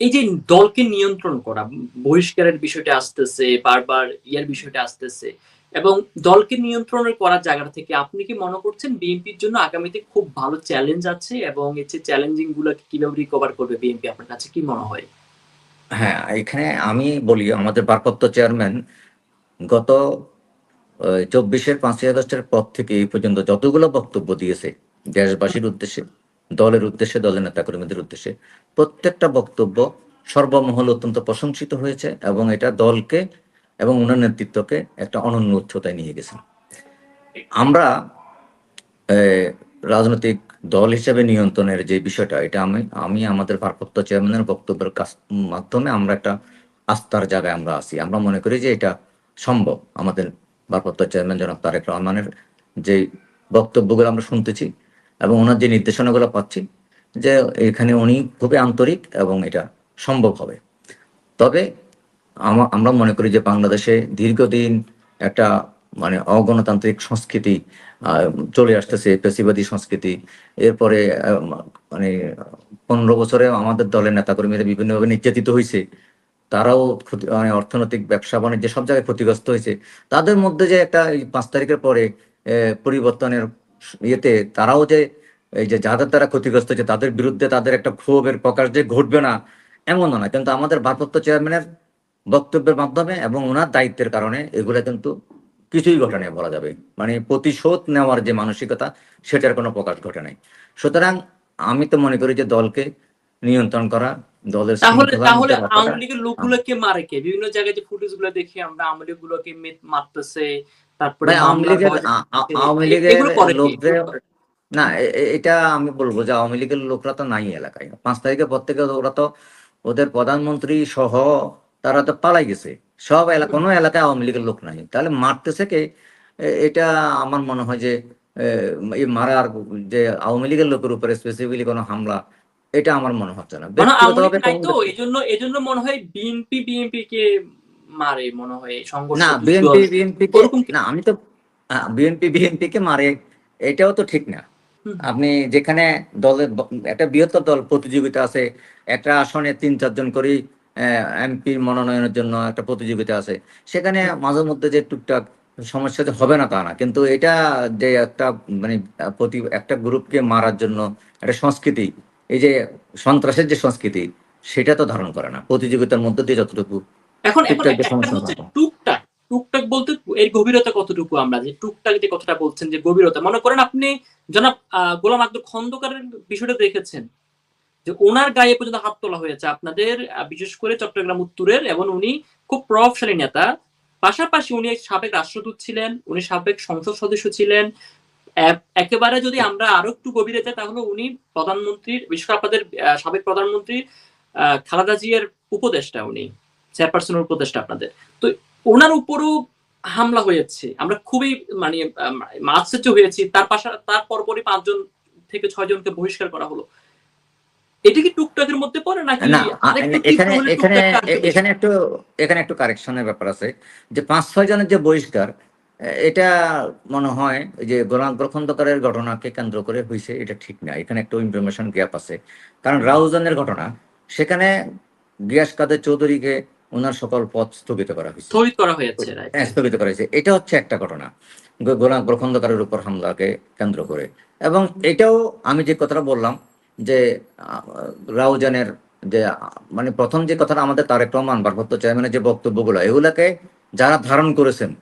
এই যে দলকে নিয়ন্ত্রণ করা, বহিষ্কারের বিষয়টা আসতেছে, বারবার ইয়ার বিষয়টা আসতেছে, এবং দলকে নিয়ন্ত্রণ করার জায়গা থেকে আপনি কি মনে করছেন বিএনপির জন্য আগামীতে খুব ভালো চ্যালেঞ্জ আছে এবং এই যে চ্যালেঞ্জিং গুলোকে কীভাবে রিকভার করবে বিএনপি, আপনার কাছে কি মনে হয়? হ্যাঁ এখানে আমি বলি, আমাদের ভারপ্রাপ্ত চেয়ারম্যান গত চব্বিশের পাঁচই আগস্টের পর থেকে এই পর্যন্ত যতগুলো বক্তব্য দিয়েছে দেশবাসীর উদ্দেশ্যে দলের উদ্দেশ্যে, দলের নেতাকর্মীদের উদ্দেশ্যে প্রত্যেকটা বক্তব্য সর্বমহল অত্যন্ত প্রশংসিত হয়েছে এবং এটা দলকে এবং ওনার নেতৃত্বকে একটা অনন্য উচ্চতায় নিয়ে গেছে। আমরা রাজনৈতিক দল হিসেবে নিয়ন্ত্রণের যে বিষয়টা, এটা আমি আমি আমাদের ভারপ্রাপ্ত চেয়ারম্যানের বক্তব্যের মাধ্যমে আমরা একটা আস্থার জায়গায় আমরা আছি। আমরা মনে করি যে এটা সম্ভব। আমাদের ভারপ্রাপ্ত চেয়ারম্যান জনাব তারেক রহমানের যে বক্তব্যগুলো আমরা শুনতেছি এবং ওনার যে নির্দেশনাগুলো পাচ্ছি, যে এখানে উনি খুবই আন্তরিক এবং এটা সম্ভব হবে। তবে আমরা মনে করি যে বাংলাদেশে দীর্ঘদিন একটা মানে অগণতান্ত্রিক সংস্কৃতি চলে আসতেছে পেশিবাদী সংস্কৃতি। এরপরে মানে পনেরো বছরে আমাদের দলের নেতাকর্মীরা বিভিন্নভাবে নির্যাতিত হয়েছে তারাও ক্ষতি- মানে অর্থনৈতিক, ব্যবসা, বাণিজ্য সব জায়গায় ক্ষতিগ্রস্ত হয়েছে তাদের মধ্যে যে একটা পাঁচ তারিখের পরে পরিবর্তনের ইয়েতে তারাও যে এই যে যাদের তারা ক্ষতিগ্রস্ত হয়েছে তাদের বিরুদ্ধে তাদের একটা ক্ষোভের প্রকাশ যে ঘটবে না এমনও না কিন্তু আমাদের ভারপ্রাপ্ত চেয়ারম্যানের বক্তব্যের মাধ্যমে এবং ওনার দায়িত্বের কারণে এগুলো কিন্তু কিছুই ঘটে নাই বলা যাবে। মানে প্রতিশোধ নেওয়ার যে মানসিকতা সেটার কোনো প্রকাশ ঘটে নাই। সুতরাং আমি তো মনে করি যে দলকে নিয়ন্ত্রণ করা দলের তাহলে তাহলে আওয়ামী লীগের লোকগুলোকে মারে কে? বিভিন্ন জায়গায় যে ফুটেজগুলো দেখি আমরা আওয়ামী লীগ গুলোকে মারতেছে তারপরে আওয়ামী লীগের আওয়ামী লীগের? লোকদের না এটা আমি বলব যে আওয়ামী লীগের লোকরা তো নাই এলাকায়। পাঁচ তারিখের পর থেকে ওরা তো ওদের প্রধানমন্ত্রী সহ তারা তো পালাই গেছে। সব এলাকা কোনো এলাকায় আওয়ামী লীগের লোক নাই। তাহলে মারতেছে কে? এটা আমার মনে হয় যে এই মারার যে আওয়ামী লীগের লোকের উপরে স্পেসিফিকলি কোনো হামলা এটা আমার মনে হচ্ছে না। মানে জন্য এই জন্য মনে হয় বিএনপি বিএনপি কে মারে মনে হয় সংঘর্ষ না। বিএনপি বিএনপি? না আমি তো বিএনপি বিএনপি কে মারে এটাও তো ঠিক না। আপনি যেখানে দলের একটা বৃহত্তর দল প্রতিযোগিতা আছে একটা আসনে তিন চারজন করে এমপি মনোনয়নের জন্য একটা প্রতিযোগিতা আছে। সেখানে মাঝে মধ্যে যে টুকটাক সমস্যা যে হবে না তা না কিন্তু এটা যে একটা মানে প্রতি একটা গ্রুপকে মারার জন্য একটা সংস্কৃতি এই যে সন্ত্রাসের যে সংস্কৃতি সেটা তো ধারণ করে না। প্রতিযোগিতার মধ্যে দিয়ে যতটুকু এখন টুকটাক হচ্ছে টুকটাক টুকটাক বলতে এর গভীরতা কতটুকু আমরা? যে টুকটাক যে কথাটা বলছেন যে গভীরতা। মনে করেন আপনি জনাব গোলাম আব্দুল খন্দকারের বিষয়টা দেখেছেন যে ওনার গায়ে পর্যন্ত হাত তোলা হয়েছে আপনাদের বিশেষ করে চট্টগ্রাম উত্তরের এবং উনি খুব প্রভাবশালী নেতা। পাশাপাশি উনি সাবেক রাষ্ট্রদূত ছিলেন উনি সাবেক সংসদ সদস্য ছিলেন। একেবারে যদি আমরা আরও একটু গভীরে যাই তাহলে উনি প্রধানমন্ত্রীর বিশেষ করে আপনাদের সাবেক প্রধানমন্ত্রী আহ, খালেদা জিয়ার উপদেষ্টা উনি। চেয়ারপারসনের উপদেষ্টা আপনাদের। তো ওনার উপরও হামলা হয়েছে। আমরা খুবই মানে আশ্চর্য হয়েছি। তার পাশা তার পরপরই পাঁচজন থেকে ছয় জনকে বহিষ্কার করা হলো। এটা কি টুকটাকের মধ্যে পড়ে নাকি এখানে একটু এখানে একটু কারেকশনের ব্যাপার আছে। যে পাঁচ ছয় জনের যে বহিষ্কার এটা মনে হয় যে খন্দকারের ঘটনাকে কেন্দ্র করে হয়েছে এটা ঠিক না। এখানে একটু ইনফরমেশন গ্যাপ আছে। কারণ রাউজানের ঘটনা সেখানে গিয়াস কাদের চৌধুরীকে ওনার সকল পথ স্থগিত করা হয়েছে। স্থগিত করা হয়েছে হ্যাঁ, স্থগিত করা হয়েছে। এটা হচ্ছে একটা ঘটনা। গোলাম খন্দকারের উপর হামলাকে কেন্দ্র করে। এবং এটাও আমি যে কথাটা বললাম যে রাউজানের যে মানে প্রথম যে কথাটা আমাদের তারেক রহমান ভারপ্রাপ্ত চেয়ারম্যানের যে বক্তব্যগুলো এগুলাকে যারা ধারণ করেছেন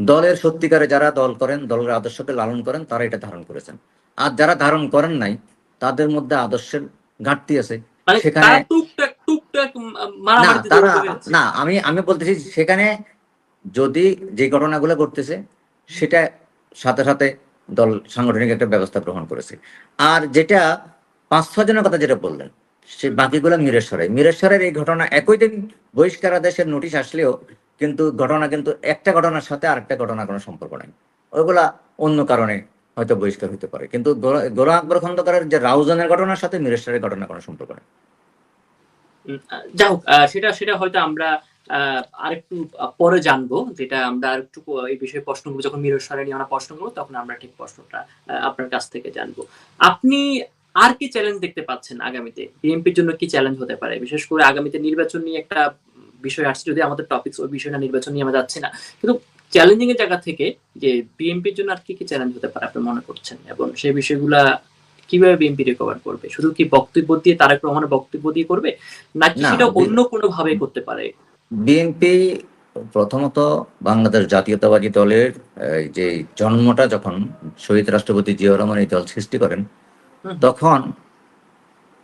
দলের সত্যিকারে যারা দল করেন দলের আদর্শকে লালন করেন তারা এটা ধারণ করেছেন। আর যারা ধারণ করেন নাই তাদের মধ্যে আদর্শের ঘাটতি আছে। মানে সেখানে- তারা না আমি আমি বলতেছি সেখানে যদি যে ঘটনাগুলো ঘটতেছে সেটা সাথে সাথে দল সাংগঠনিক একটা ব্যবস্থা গ্রহণ করেছে। আর যেটা পাঁচ ছ জনের কথা যেটা বললেন সে বাকিগুলো মিরেশ্বরে। মিরেশ্বরের এই ঘটনা একই দিন বহিষ্কার আদেশের নোটিশ আসলেও কিন্তু ঘটনা কিন্তু একটা ঘটনার সাথে আরেকটা ঘটনার কোনো সম্পর্ক নাই। ওইগুলা অন্য কারণে হয়তো বহিষ্কার হতে পারে। কিন্তু গোরা আকবর খন্দকারের যে রাউজানের ঘটনার সাথে মিরেশ্বরের ঘটনার কোনো সম্পর্ক নেই। যাই হোক সেটা সেটা হয়তো আমরা আরেকটু পরে জানব, যেটা আমরা আরেকটু এই বিষয়ে প্রশ্ন করব যখন মিরর সারে নিয়ে আমরা প্রশ্ন করব তখন আমরা ঠিক প্রশ্নটা আপনার কাছ থেকে জানব। আপনি আর কি চ্যালেঞ্জ দেখতে পাচ্ছেন আগামীতে? বিএনপির জন্য কি চ্যালেঞ্জ হতে পারে? বিশেষ করে আগামীতে নির্বাচন নিয়ে একটা বিষয় আসছে, যদি আমাদের টপিকস ওই বিষয়টা নির্বাচন নিয়ে আমরা যাচ্ছি না। কিন্তু চ্যালেঞ্জিং এর জায়গা থেকে যে বিএনপির জন্য আর কি কি চ্যালেঞ্জ হতে পারে, আপনি মনে করছেন? এবং সেই বিষয়গুলা কীভাবে বিএনপি রিকভার করবে? শুধু কি বক্তব্য দিয়ে তারেক রহমানের বক্তব্য দিয়ে করবে? নাকি সেটা অন্য কোনো ভাবে করতে পারে? বিএনপি প্রথমত বাংলাদেশ জাতীয়তাবাদী দলের যে জন্মটা যখন শহীদ রাষ্ট্রপতি জিয়াউর রহমান এই দল সৃষ্টি করেন তখন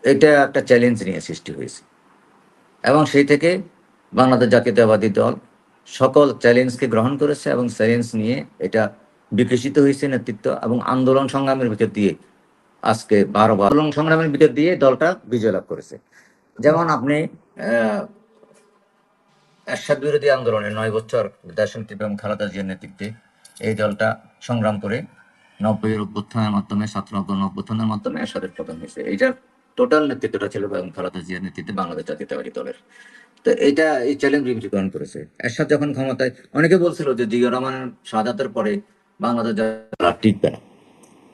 এটা একটা চ্যালেঞ্জ নিয়ে সৃষ্টি হয়েছে। এবং সেই থেকে বাংলাদেশ জাতীয়তাবাদী দল সকল চ্যালেঞ্জকে গ্রহণ করেছে এবং চ্যালেঞ্জ নিয়ে এটা বিকশিত হয়েছে নেতৃত্ব এবং আন্দোলন সংগ্রামের ভিতর দিয়ে আজকে বারো বার সংগ্রামের ভিতর দিয়ে দলটা বিজয় লাভ করেছে। যেমন আপনি আহ, বিরোধী আন্দোলনে নয় বছর দেশন এবং খালেদা জিয়ার নেতৃত্বে এই দলটা সংগ্রাম করে নব্বইয়ের অভ্যুত্থানের মাধ্যমে ছাত্র অভ্যুত্থানের মাধ্যমে এরশাদের পতন হয়েছে। এইটার টোটাল নেতৃত্বটা ছিল বেগম খালেদা জিয়ার নেতৃত্বে বাংলাদেশ জাতীয়তাবাদী দলের। তো এইটা এই চ্যালেঞ্জ গ্রহণ করেছে। এরশাদ যখন ক্ষমতায় অনেকে বলছিল যে জিয়া রহমানের শাহাদাতের পরে বাংলাদেশ টিকবে না।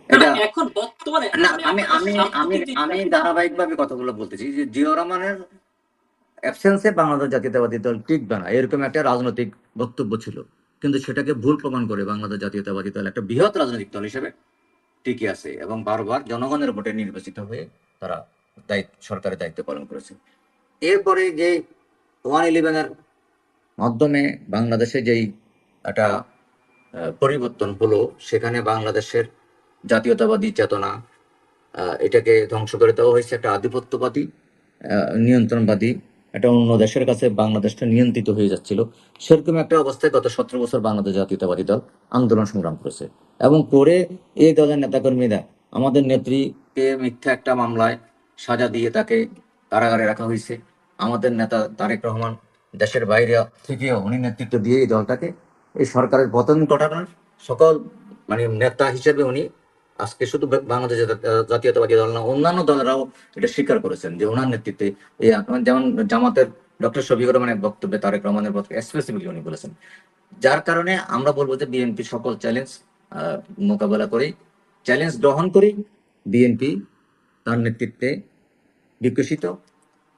এটা এখন বর্তমানে না আমি আমি আমি আমি ধারাবাহিকভাবে কথাগুলো বলতেছি যে জিয়া রহমানের অ্যাবসেন্সে বাংলাদেশ জাতীয়তাবাদী দল টিকবে না। এরকম একটা রাজনৈতিক বক্তব্য ছিল। কিন্তু সেটাকে ভুল প্রমাণ করে বাংলাদেশ জাতীয়তাবাদী দল একটা বৃহৎ রাজনৈতিক দল হিসেবে টিকে আছে এবং বারবার জনগণের ভোটে নির্বাচিত হয়ে তারা দায়িত্ব সরকারের দায়িত্ব পালন করেছে। এরপরে যে ওয়ান ইলেভেনের মাধ্যমে বাংলাদেশে যেই একটা পরিবর্তন হলো সেখানে বাংলাদেশের জাতীয়তাবাদী চেতনা এটাকে ধ্বংস করে দেওয়া হয়েছে। একটা আধিপত্যবাদী নিয়ন্ত্রণবাদী, একটা অন্য দেশের কাছে বাংলাদেশটা নিয়ন্ত্রিত হয়ে যাচ্ছিল। সেরকম একটা অবস্থায় গত সতেরো বছর বাংলাদেশ জাতীয়তাবাদী দল আন্দোলন সংগ্রাম করেছে। এবং করে এই দলের নেতাকর্মীরা আমাদের নেত্রীকে মিথ্যা একটা মামলায় সাজা দিয়ে তাকে কারাগারে রাখা হয়েছে। আমাদের নেতা তারেক রহমান দেশের বাইরে থেকেও উনি নেতৃত্ব দিয়ে এই দলটাকে এই সরকারের পতন ঘটানোর সকল মানে নেতা হিসেবে উনি আজকে শুধু বাংলাদেশ জাতীয়তাবাদী দল না, অন্যান্য দলেরাও এটা স্বীকার করেছেন যে ওনার নেতৃত্বে যেমন জামাতের ডক্টর শফিকুর রহমানের বক্তব্যে তারেক রহমানের বক্তব্যে স্পেসিফিকলি উনি বলেছেন। যার কারণে আমরা বলব যে বিএনপি সকল চ্যালেঞ্জ মোকাবেলা করে চ্যালেঞ্জ গ্রহণ করি বিএনপি তার নেতৃত্বে বিকশিত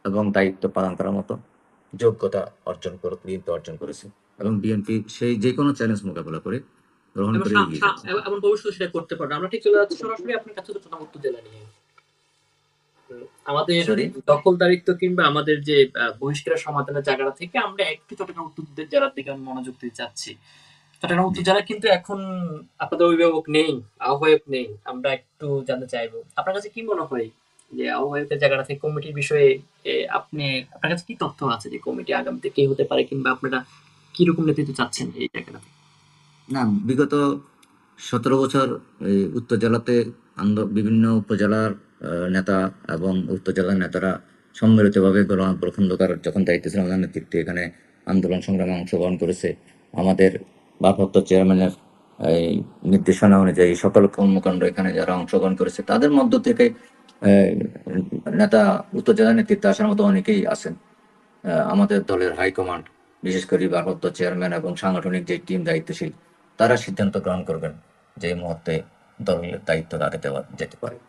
এবং দায়িত্ব পালন করার মতো যোগ্যতা অর্জন করে বিএনপি অর্জন করেছে। এবং বিএনপি সেই যে কোনো চ্যালেঞ্জ মোকাবেলা করে গ্রহণ করে এবং ভবিষ্যতে সেটা করতে পারবে। আমরা ঠিক চলে যাচ্ছি সরাসরি আপনার কাছে তো চট্টগ্রাম উত্তর জেলা নিয়ে। আমাদের দখলদারিত্ব কিংবা আমাদের যে বহিষ্কার সমাধানের জায়গাটা থেকে আমরা একটু চট্টগ্রাম উত্তর জেলার দিকে মনোযোগ দিতে চাচ্ছি। চট্টগ্রাম উত্তর জেলা কিন্তু এখন আপনাদের অভিভাবক নেই আহ্বায়ক নেই। আমরা একটু জানতে চাইব। আপনার কাছে কি মনে হয় যে আহ্বায়কের জায়গাটা থেকে কমিটির বিষয়ে আপনি আপনার কাছে কি তথ্য আছে যে কমিটি আগামীতে কে হতে পারে কিংবা আপনারা কীরকম নেতৃত্ব চাচ্ছেন এই জায়গাটা না, বিগত সতেরো বছর এই উত্তর জেলাতে বিভিন্ন উপজেলার নেতা এবং উত্তর জেলার নেতারা সম্মিলিতভাবে গোলাম আকবর খন্দকার যখন দায়িত্ব ছিলেন ওনার নেতৃত্বে এখানে আন্দোলন সংগ্রামে অংশগ্রহণ করেছে। আমাদের ভারপ্রাপ্ত চেয়ারম্যানের এই নির্দেশনা অনুযায়ী সকল কর্মকাণ্ড এখানে যারা অংশগ্রহণ করেছে, তাদের মধ্য থেকে নেতা উত্তর জেলার নেতৃত্বে আসার মতো অনেকেই আছেন। আমাদের দলের হাইকমান্ড, বিশেষ করে ভারপ্রাপ্ত চেয়ারম্যান এবং সাংগঠনিক যে টিম দায়িত্বশীল তারা সিদ্ধান্ত গ্রহণ করবেন যে মুহূর্তে দলের দায়িত্ব তাকে দেওয়া যেতে পারে।